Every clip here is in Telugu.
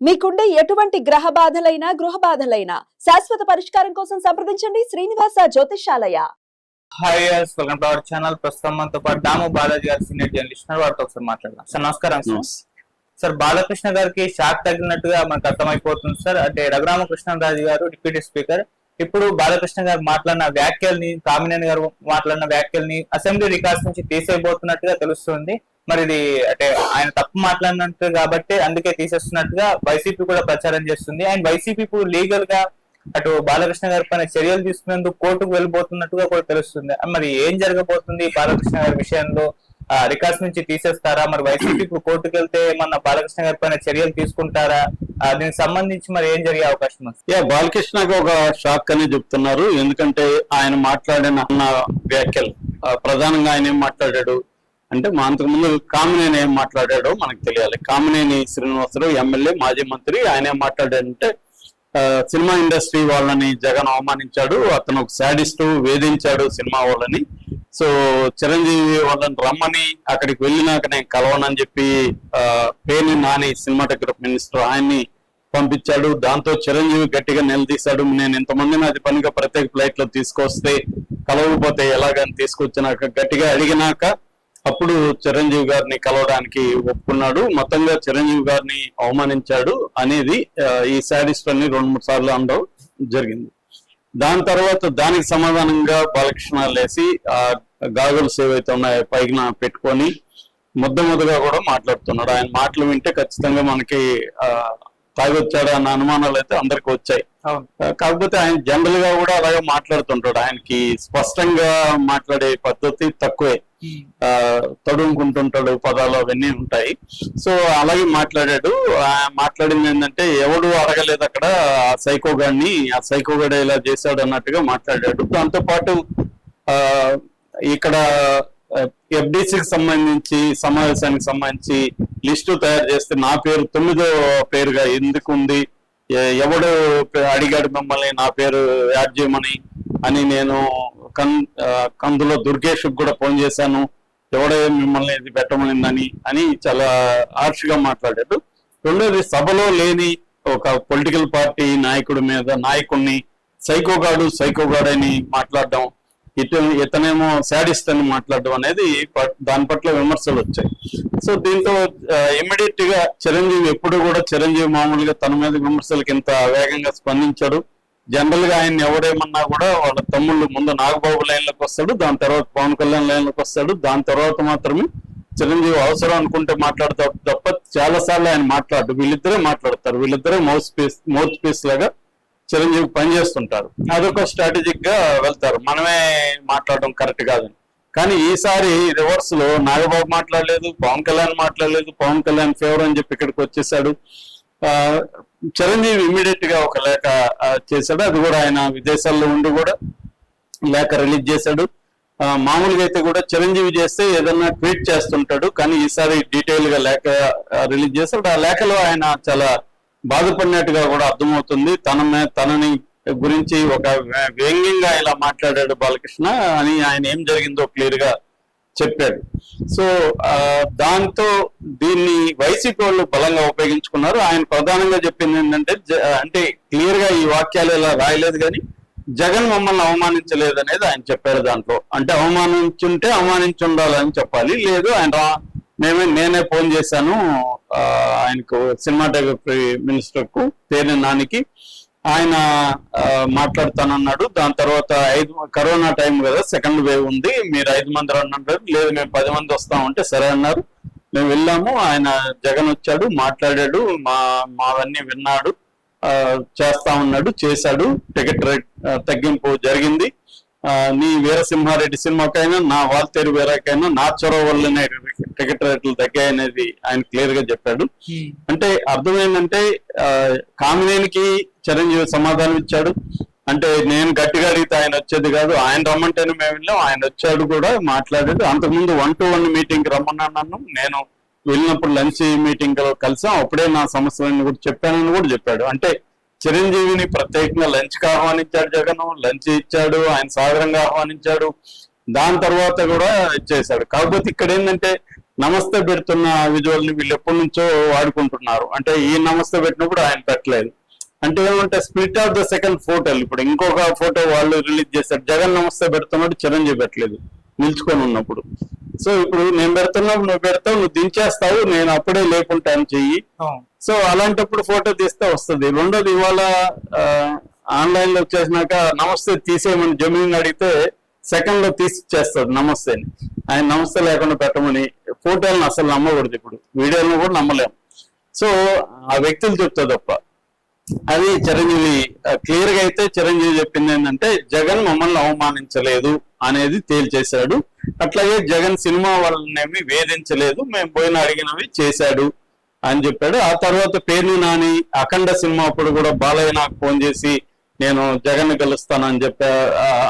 మీకుండే ఎటువంటి గ్రహ బాధలైనా గృహ బాధలైనా శాశ్వత పరిష్కారం కోసం సంప్రదించండి Srinivasa Jyotishalaya hi yes welcome to our channel ప్రస్తుతం మనతో పాటు దాము బాలాజీ గారు సీనియర్ జర్నలిస్ట్. వారితో ఒకసారి మాట్లాడదాం. సార్ నమస్కారం సార్. సార్ బాలకృష్ణ గారికి షాక్ తగినట్టుగా మనకు అర్థమైపోతుంది సార్. అంటే రఘురామకృష్ణరాజు గారు డిప్యూటీ స్పీకర్. ఇప్పుడు బాలకృష్ణ గారు మాట్లాడిన వ్యాఖ్యల్ని కామినేని గారు మాట్లాడిన వ్యాఖ్యల్ని అసెంబ్లీ రికార్డ్స్ నుంచి తీసేయబోతున్నట్టుగా తెలుస్తుంది. మరి ఇది అంటే ఆయన తప్పు మాట్లాడినట్టు కాబట్టి అందుకే తీసేస్తున్నట్టుగా వైసీపీ కూడా ప్రచారం చేస్తుంది. అండ్ వైసీపీ ఇప్పుడు లీగల్గా అటు బాలకృష్ణ గారి పైన చర్యలు తీసుకునేందుకు కోర్టుకు వెళ్ళిపోతున్నట్టుగా కూడా తెలుస్తుంది. మరి ఏం జరగబోతుంది బాలకృష్ణ గారి విషయంలో? రికార్డ్స్ నుంచి తీసేస్తారా? మరి వైసీపీ ఇప్పుడు కోర్టుకు వెళ్తే ఏమన్నా బాలకృష్ణ గారి పైన చర్యలు తీసుకుంటారా? దీనికి సంబంధించి మరి ఏం జరిగే అవకాశం ఉంది? యా బాలకృష్ణకి ఒక షాక్ అని చెప్తున్నారు. ఎందుకంటే ఆయన మాట్లాడిన అన్న వ్యాఖ్యలు ప్రధానంగా ఆయన ఏం మాట్లాడాడు? అంటే మా అంతకు ముందు కామినేని ఏం మాట్లాడాడో మనకు తెలియాలి. కామినేని శ్రీనివాసరావు ఎమ్మెల్యే మాజీ మంత్రి. ఆయన ఏం మాట్లాడాడంటే సినిమా ఇండస్ట్రీ వాళ్ళని జగన్ అవమానించాడు అతను ఒక శాడిస్ట్ వేధించాడు సినిమా వాళ్ళని. సో చిరంజీవి వాళ్ళని రమ్మని అక్కడికి వెళ్ళినాక నేను కలవనని చెప్పి పేని నాని సినిమాటోగ్రఫీ మినిస్టర్ ఆయన్ని పంపించాడు. దాంతో చిరంజీవి గట్టిగా నిలదీశాడు. నేను ఇంతమందిని అది పనిగా ప్రత్యేక ఫ్లైట్లో తీసుకొస్తే కలవకపోతే ఎలాగని తీసుకొచ్చినాక గట్టిగా అడిగినాక అప్పుడు చిరంజీవి గారిని కలవడానికి ఒప్పుకున్నాడు. మొత్తంగా చిరంజీవి గారిని అవమానించాడు అనేది ఈ శాడిస్ట్ అని రెండు మూడు సార్లు అనడం జరిగింది. దాని తర్వాత దానికి సమాధానంగా బాలకృష్ణ లేసి ఆ గాగుల్స్ ఏవైతే ఉన్నాయో పైన పెట్టుకొని ముద్ద ముద్దగా కూడా మాట్లాడుతున్నాడు. ఆయన మాటలు వింటే ఖచ్చితంగా మనకి ఆ తాగొచ్చాడు అన్న అనుమానాలు అయితే అందరికి వచ్చాయి. కాకపోతే ఆయన జనరల్గా కూడా అలాగే మాట్లాడుతుంటాడు. ఆయనకి స్పష్టంగా మాట్లాడే పద్ధతి తక్కువే. తడుముకుంటుంటాడు పదాలు అవన్నీ ఉంటాయి. సో అలాగే మాట్లాడాడు. మాట్లాడింది ఏంటంటే ఎవడు అడగలేదు అక్కడ ఆ సైకోగాడిని ఆ సైకోగాడు ఇలా చేశాడు అన్నట్టుగా మాట్లాడాడు. దాంతో పాటు ఆ ఇక్కడ ఎఫ్డిసికి సంబంధించి సమావేశానికి సంబంధించి లిస్టు తయారు చేస్తే నా పేరు తొమ్మిదో పేరుగా ఎందుకు ఉంది ఎవడు అడిగాడు మిమ్మల్ని? నా పేరు యాడ్ చేయమని అని నేను కన్ కందులో దుర్గేష్కి కూడా ఫోన్ చేశాను. ఎవడే మిమ్మల్ని ఇది పెట్టమనిందని అని చాలా ఆర్చ్గా మాట్లాడాడు. రెండోది సభలో లేని ఒక పొలిటికల్ పార్టీ నాయకుడి మీద నాయకుడిని సైకోగాడు సైకోగాడు అని మాట్లాడడం ఇటు ఇతనేమో శాడిస్ట్ అని మాట్లాడడం అనేది దాని పట్ల విమర్శలు వచ్చాయి. సో దీంతో ఇమ్మీడియట్గా చిరంజీవి ఎప్పుడు కూడా చిరంజీవి మామూలుగా తన మీద విమర్శలకు ఇంత వేగంగా స్పందించాడు. జనరల్గా ఆయన ఎవడేమన్నా కూడా వాళ్ళ తమ్ముళ్ళు ముందు నాగబాబు లైన్లోకి వస్తాడు దాని తర్వాత పవన్ కళ్యాణ్ లైన్లోకి వస్తాడు. దాని తర్వాత మాత్రమే చిరంజీవి అవసరం అనుకుంటే మాట్లాడతాడు తప్ప చాలా సార్లు ఆయన మాట్లాడు వీళ్ళిద్దరే మాట్లాడతారు. వీళ్ళిద్దరే మౌత్ పీస్ మౌత్ పీస్ లాగా చిరంజీవి పనిచేస్తుంటారు అదొక స్ట్రాటజిక్గా వెళ్తారు. మనమే మాట్లాడడం కరెక్ట్ కాదని. కానీ ఈసారి రివర్స్లో నాగబాబు మాట్లాడలేదు పవన్ కళ్యాణ్ మాట్లాడలేదు పవన్ కళ్యాణ్ ఫేవర్ అని చెప్పి ఇక్కడికి వచ్చేసాడు. చిరంజీవి ఇమీడియట్గా ఒక లేఖ చేశాడు. అది కూడా ఆయన విదేశాల్లో ఉండి కూడా లేఖ రిలీజ్ చేశాడు. మామూలుగా అయితే కూడా చిరంజీవి చేస్తే ఏదన్నా ట్వీట్ చేస్తుంటాడు కానీ ఈసారి డీటెయిల్గా లేఖ రిలీజ్ చేశాడు. ఆ లేఖలో ఆయన చాలా బాధపడినట్టుగా కూడా అర్థమవుతుంది. తన తనని గురించి ఒక వ్యంగ్యంగా ఇలా మాట్లాడాడు బాలకృష్ణ అని ఆయన ఏం జరిగిందో క్లియర్గా చెప్పాడు సో దాంతో దీన్ని వైసీపీ వాళ్ళు బలంగా ఉపయోగించుకున్నారు. ఆయన ప్రధానంగా చెప్పింది ఏంటంటే జ- అంటే క్లియర్గా ఈ వాక్యాలు ఇలా రాయలేదు కానీ జగన్ మమ్మల్ని అవమానించలేదు అనేది ఆయన చెప్పారు దాంట్లో. అంటే అవమానించుంటే అవమానించి ఉండాలని చెప్పాలి. లేదు ఆయన మేమే నేనే ఫోన్ చేశాను ఆయనకు సినిమాటోగ్రఫీ మినిస్టర్కు పేరు నానికి. ఆయన ఆ, మాట్లాడతానన్నాడు. దాని తర్వాత ఐదు కరోనా టైం కదా సెకండ్ వేవ్ ఉంది. మీరు ఐదు మంది అన్నారు లేదు మేము పది మంది వస్తామంటే సరే అన్నారు. మేము వెళ్ళాము. ఆయన జగన్ వచ్చాడు మాట్లాడాడు మా మావన్నీ విన్నాడు ఆ, చేస్తా ఉన్నాడు చేశాడు. టికెట్ రేట్ తగ్గింపు జరిగింది. నీ వీరసింహారెడ్డి సినిమాకైనా నా వాల్తేరు వీరాకైనా నా చొరవ వల్లనే టికెట్ రేట్లు తగ్గాయనేది ఆయన క్లియర్గా చెప్పాడు. అంటే అర్థం ఏంటంటే కామినేనికి చిరంజీవి సమాధానం ఇచ్చాడు. అంటే నేను గట్టిగా అడిగితే ఆయన వచ్చేది కాదు ఆయన రమ్మంటేనే మేము వెళ్ళాం ఆయన వచ్చాడు కూడా మాట్లాడాడు. అంతకుముందు వన్ టు వన్ మీటింగ్ రమ్మన్నాను నన్ను. నేను వెళ్ళినప్పుడు లంచ్ మీటింగ్ కలిసాం. అప్పుడే నా సమస్యలను కూడా చెప్పానని కూడా చెప్పాడు. అంటే చిరంజీవిని ప్రత్యేకంగా లంచ్కి ఆహ్వానించాడు జగన్ లంచ్ ఇచ్చాడు ఆయన సాదరంగా ఆహ్వానించాడు. దాని తర్వాత కూడా ఇచ్చేశాడు. కాకపోతే ఇక్కడ ఏంటంటే నమస్తే పెడుతున్న విజువల్ని వీళ్ళు ఎప్పటి నుంచో వాడుకుంటున్నారు. అంటే ఈ నమస్తే పెట్టినప్పుడు ఆయన పెట్టలేదు. అంటే ఏమంటే స్ప్లిట్ ఆఫ్ ద సెకండ్ ఫోటోలు. ఇప్పుడు ఇంకొక ఫోటో వాళ్ళు రిలీజ్ చేశారు. జగన్ నమస్తే పెడుతున్నట్టు చిరంజీవి పెట్టలేదు నిల్చుకొని ఉన్నప్పుడు. సో ఇప్పుడు నేను పెడుతున్నప్పుడు నువ్వు పెడతావు నువ్వు దించేస్తావు నేను అప్పుడే లేకుంటాను చెయ్యి. సో అలాంటప్పుడు ఫోటో తీస్తే వస్తుంది. రెండోది ఇవాళ ఆన్లైన్లో వచ్చేసినాక నమస్తే తీసేయమని జమీన్ అడిగితే సెకండ్లో తీసి ఇచ్చేస్తాడు నమస్తే ఆయన నమస్తే లేకుండా పెట్టమని ఫోటోలను అసలు నమ్మకూడదు ఇప్పుడు. వీడియోలను కూడా నమ్మలేము. సో ఆ వ్యక్తులు చెప్తా తప్ప. అది చిరంజీవి క్లియర్గా అయితే చిరంజీవి చెప్పింది ఏంటంటే జగన్ మమ్మల్ని అవమానించలేదు అనేది తేల్చేశాడు. అట్లాగే జగన్ సినిమా వాళ్ళనేమి వేధించలేదు మేము పోయిన అడిగినవి చేశాడు అని చెప్పాడు. ఆ తర్వాత పేర్ని నాని అఖండ సినిమా అప్పుడు కూడా బాలయ్య నాకు ఫోన్ చేసి నేను జగన్ కలుస్తానని చెప్పా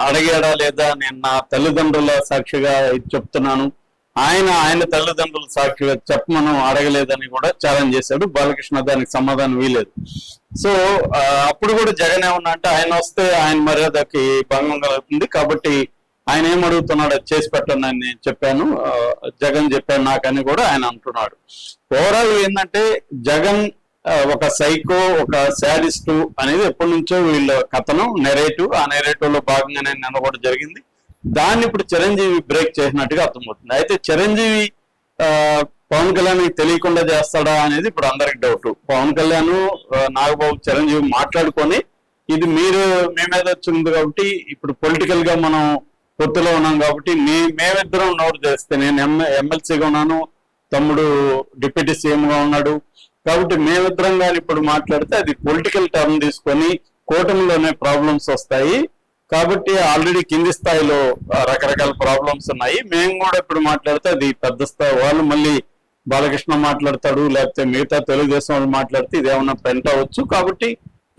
అడిగాడా లేదా నేను నా తల్లిదండ్రుల సాక్షిగా చెప్తున్నాను. ఆయన ఆయన తల్లిదండ్రుల సాక్షి చెప్పమను అడగలేదని కూడా ఛాలెంజ్ చేశాడు. బాలకృష్ణ దానికి సమాధానం వీలేదు సో అప్పుడు కూడా జగన్ ఏమన్నా అంటే ఆయన వస్తే ఆయన మర్యాదకి భంగం కలుగుతుంది కాబట్టి ఆయన ఏం అడుగుతున్నాడు అది చేసి పెట్టండి అని నేను చెప్పాను. జగన్ చెప్పాను నాకని కూడా ఆయన అంటున్నాడు. ఓవరాల్ ఏంటంటే జగన్ ఒక సైకో ఒక శాడిస్టు అనేది ఎప్పటి నుంచో వీళ్ళ కథనం నెరేటివ్ ఆ నెరేటివ్లో భాగంగానే నిన్న కూడా జరిగింది. దాన్ని ఇప్పుడు చిరంజీవి బ్రేక్ చేసినట్టుగా అర్థమవుతుంది. అయితే చిరంజీవి పవన్ కళ్యాణ్ తెలియకుండా చేస్తాడా అనేది ఇప్పుడు అందరికి డౌట్ పవన్ కళ్యాణ్ నాగబాబు చిరంజీవి మాట్లాడుకొని ఇది మీరు మీ మీద వచ్చింది కాబట్టి ఇప్పుడు పొలిటికల్గా మనం పొత్తులో ఉన్నాం కాబట్టి మీ మేమిద్దరం నోరు చేస్తే నేను ఎమ్మెల్సీగా ఉన్నాను తమ్ముడు డిప్యూటీ సీఎం గా ఉన్నాడు. కాబట్టి మేమిద్దరం కానీ ఇప్పుడు మాట్లాడితే అది పొలిటికల్ టర్మ్ తీసుకొని కూటమిలోనే ప్రాబ్లమ్స్ వస్తాయి. కాబట్టి ఆల్రెడీ కింది స్థాయిలో రకరకాల ప్రాబ్లమ్స్ ఉన్నాయి. మేము కూడా ఇప్పుడు మాట్లాడితే అది పెద్ద స్థాయి. వాళ్ళు మళ్ళీ బాలకృష్ణ మాట్లాడతాడు లేకపోతే మిగతా తెలుగుదేశం వాళ్ళు మాట్లాడితే ఇదేమన్నా పెంట అవ్వచ్చు. కాబట్టి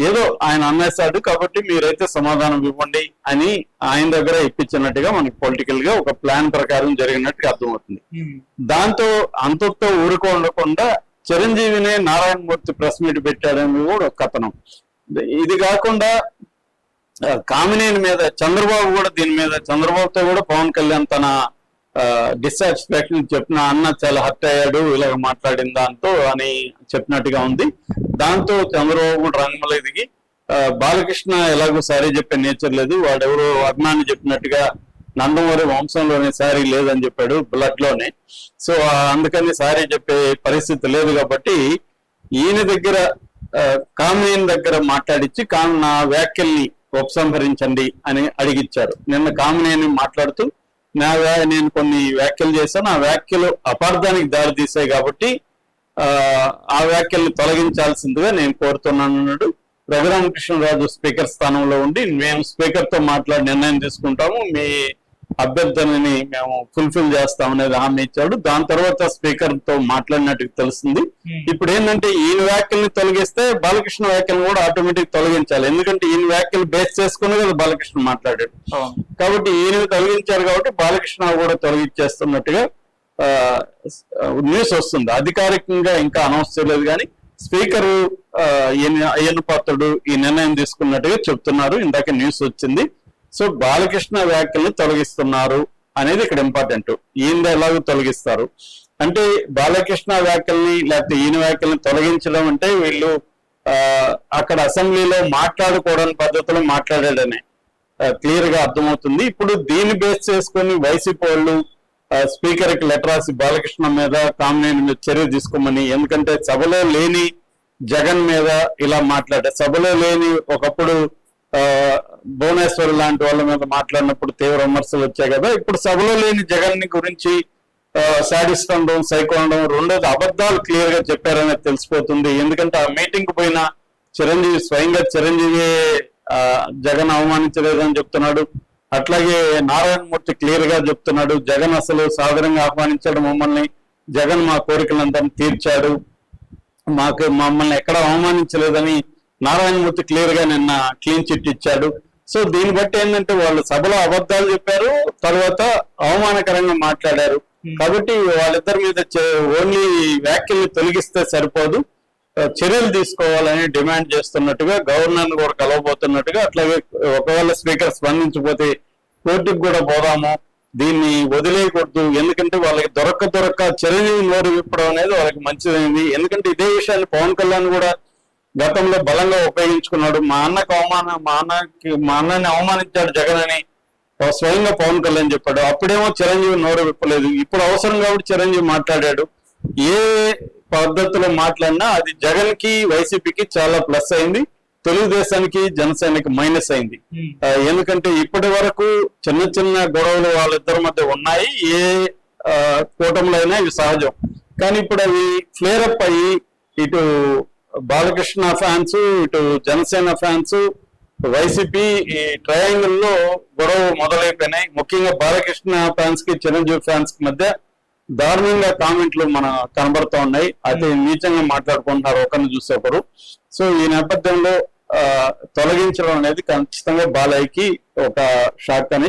ఏదో ఆయన అన్నేశాడు కాబట్టి మీరైతే సమాధానం ఇవ్వండి అని ఆయన దగ్గర ఇప్పించినట్టుగా మనకి పొలిటికల్గా ఒక ప్లాన్ ప్రకారం జరిగినట్టుగా అర్థమవుతుంది. దాంతో అంతతో ఊరుకో ఉండకుండా చిరంజీవినే నారాయణమూర్తి ప్రెస్ మీట్ పెట్టాడని కూడా ఒక కథనం. ఇది కాకుండా కామినేని మీద చంద్రబాబు కూడా దీని మీద చంద్రబాబుతో కూడా పవన్ కళ్యాణ్ తన డిస్సాటిస్ఫాక్షన్ చెప్పిన అన్న చాలా హర్ట్ అయ్యాడు ఇలాగ మాట్లాడిన దాంతో అని చెప్పినట్టుగా ఉంది. దాంతో చంద్రబాబు కూడా రంగంలో దిగి బాలకృష్ణ ఎలాగో సారీ చెప్పే నేచర్ లేదు. వాడెవరో అభిమాని చెప్పినట్టుగా నందమూరి వంశంలోనే సారీ లేదని చెప్పాడు బ్లడ్లోనే సో అందుకని సారీ చెప్పే పరిస్థితి లేదు కాబట్టి ఈయన దగ్గర కామినేని దగ్గర మాట్లాడించి కాను నా వ్యాఖ్యల్ని ఉపసంహరించండి అని అడిగిచ్చారు. నిన్న కామినేని మాట్లాడుతూ నా నేను కొన్ని వ్యాఖ్యలు చేశాను. ఆ వ్యాఖ్యలు అపార్థానికి దారి తీసాయి కాబట్టి ఆ, వ్యాఖ్యల్ని తొలగించాల్సిందిగా నేను కోరుతున్నాను అన్నాడు. రఘురామకృష్ణరాజు స్పీకర్ స్థానంలో ఉండి మేము స్పీకర్తో మాట్లాడి నిర్ణయం తీసుకుంటాము. మీ అభ్యర్థనని మేము ఫుల్ఫిల్ చేస్తాం అనేది హామీ ఇచ్చాడు. దాని తర్వాత స్పీకర్తో మాట్లాడినట్టు తెలుస్తుంది. ఇప్పుడు ఏంటంటే ఈయన వ్యాఖ్యల్ని తొలగిస్తే బాలకృష్ణ వ్యాఖ్యలను కూడా ఆటోమేటిక్ తొలగించాలి. ఎందుకంటే ఈయన వ్యాఖ్యలు బేస్ చేసుకుని కదా బాలకృష్ణ మాట్లాడాడు. కాబట్టి ఈయన తొలగించారు కాబట్టి బాలకృష్ణ కూడా తొలగించేస్తున్నట్టుగా న్యూస్ వస్తుంది. అధికారికంగా ఇంకా అనౌన్స్ చేయలేదు కానీ స్పీకర్ అయ్యన్న పాత్రుడు ఈ నిర్ణయం తీసుకున్నట్టుగా చెప్తున్నారు. ఇందాక న్యూస్ వచ్చింది. సో బాలకృష్ణ వ్యాఖ్యల్ని తొలగిస్తున్నారు అనేది ఇక్కడ ఇంపార్టెంట్ ఈయన ఎలాగో తొలగిస్తారు. అంటే బాలకృష్ణ వ్యాఖ్యల్ని లేకపోతే ఈయన వ్యాఖ్యల్ని తొలగించడం అంటే వీళ్ళు ఆ, అక్కడ అసెంబ్లీలో మాట్లాడుకోవడానికి పద్ధతిలో మాట్లాడాడనే క్లియర్గా అర్థమవుతుంది. ఇప్పుడు దీన్ని బేస్ చేసుకొని వైసీపీ వాళ్ళు స్పీకర్కి లెటర్ రాసి బాలకృష్ణ మీద కామినేని మీద చర్య తీసుకోమని ఎందుకంటే సభలో లేని జగన్ మీద ఇలా మాట్లాడారు. సభలో లేని ఒకప్పుడు భువనేశ్వర్ లాంటి వాళ్ళ మీద మాట్లాడినప్పుడు తీవ్ర విమర్శలు వచ్చాయి కదా. ఇప్పుడు సభలో లేని జగన్ని గురించి సాడిస్ట్ అనడం సైకో అనడం రెండోది అబద్ధాలు క్లియర్గా చెప్పారనేది తెలిసిపోతుంది. ఎందుకంటే ఆ మీటింగ్ పోయిన చిరంజీవి స్వయంగా చిరంజీవి జగన్ అవమానించలేదని చెప్తున్నాడు. అట్లాగే నారాయణమూర్తి క్లియర్గా చెప్తున్నాడు జగన్ అసలు సాధారణంగా ఆహ్వానించాడు మమ్మల్ని జగన్ మా కోరికలందరినీ తీర్చాడు. మాకు మమ్మల్ని ఎక్కడ అవమానించలేదని నారాయణమూర్తి క్లియర్గా నిన్న క్లీన్ చిట్ ఇచ్చాడు. సో దీన్ని బట్టి ఏంటంటే వాళ్ళు సభలో అబద్ధాలు చెప్పారు తర్వాత అవమానకరంగా మాట్లాడారు. కాబట్టి వాళ్ళిద్దరి మీద ఓన్లీ వ్యాఖ్యల్ని తొలగిస్తే సరిపోదు. చర్యలు తీసుకోవాలని డిమాండ్ చేస్తున్నట్టుగా గవర్నర్ కూడా కలవబోతున్నట్టుగా అట్లాగే ఒకవేళ స్పీకర్ స్పందించకపోతే కోర్టుకు కూడా పోదాము. దీన్ని వదిలేయకూడదు. ఎందుకంటే వాళ్ళకి దొరక్క దొరక్క చిరంజీవి నోరు విప్పడం అనేది వాళ్ళకి మంచిదైంది. ఎందుకంటే ఇదే విషయాన్ని పవన్ కళ్యాణ్ కూడా గతంలో బలంగా ఉపయోగించుకున్నాడు. మా అన్నకు అవమానం మా అన్నకి మా అన్నని అవమానించాడు జగన్ అని స్వయంగా పవన్ కళ్యాణ్ చెప్పాడు. అప్పుడేమో చిరంజీవి నోరు విప్పలేదు. ఇప్పుడు అవసరం కాబట్టి చిరంజీవి మాట్లాడాడు. ఏ పద్ధతిలో మాట్లాడినా అది జగన్కి వైసీపీకి చాలా ప్లస్ అయింది. తెలుగుదేశానికి జనసేనకి మైనస్ అయింది. ఆ, ఎందుకంటే ఇప్పటి వరకు చిన్న చిన్న గొడవలు వాళ్ళిద్దరి మధ్య ఉన్నాయి. ఏ కూటమిలో అయినా ఇవి సహజం. కానీ ఇప్పుడు అవి ఫ్లేర్ అప్ అయ్యి ఇటు బాలకృష్ణ ఫ్యాన్స్ ఇటు జనసేన ఫ్యాన్స్ వైసీపీ ఈ ట్రయాంగిల్లో గొడవ మొదలైపోయినాయి. ముఖ్యంగా బాలకృష్ణ ఫ్యాన్స్కి చిరంజీవి ఫ్యాన్స్కి మధ్య దారుణంగా కామెంట్లు మన కనబడుతూ ఉన్నాయి. అది నీచంగా మాట్లాడుకుంటున్నారు ఒకరిని చూసి ఒకరు. సో ఈ నేపథ్యంలో ఆ, తొలగించడం అనేది ఖచ్చితంగా బాలయ్యకి ఒక షాక్ అని